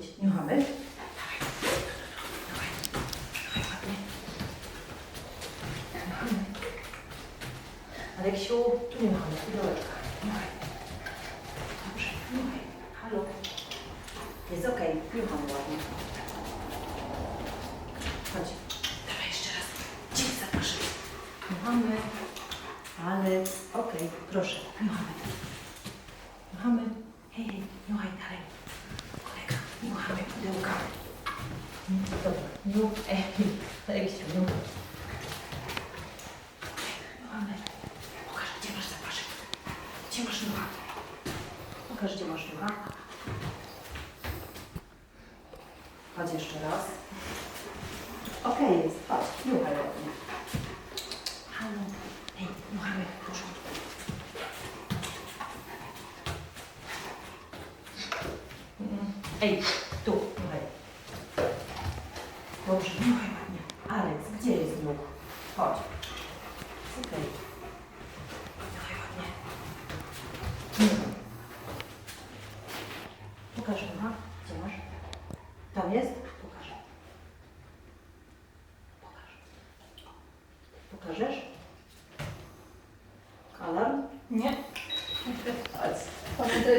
Ładnie. Niuchamy. Aleksiu, tu niuchamy, pudełeczka. Niuchaj. Dobrze, niuchaj. Halo. Jest okej, niuchamy ładnie. Chodź. Dawaj jeszcze raz. Gdzie zapraszam? Niuchamy. Aleks, okej, proszę, niuchamy. Niuchamy. Hej, hej, niuchaj dalej. Pudełka. Dobra, niuch, ej, Aleksiu, niuch. Niuchamy. Pokaż, gdzie masz zapaszek. Gdzie masz niucha? Pokaż, gdzie masz niucha. Chodź jeszcze raz. Okej jest, patrz, niuchaj ładnie. Halo. Hej, niuchamy, w porządku. Ej. Dobrze, nie słuchaj ładnie. Aleks, gdzie jest dróg? Chodź. Okej. Słuchaj ładnie. Pokaż mama. Gdzie masz? Tam jest? Pokaż. Pokaż. Pokażesz? Alarm? Nie. Pamiętaj, że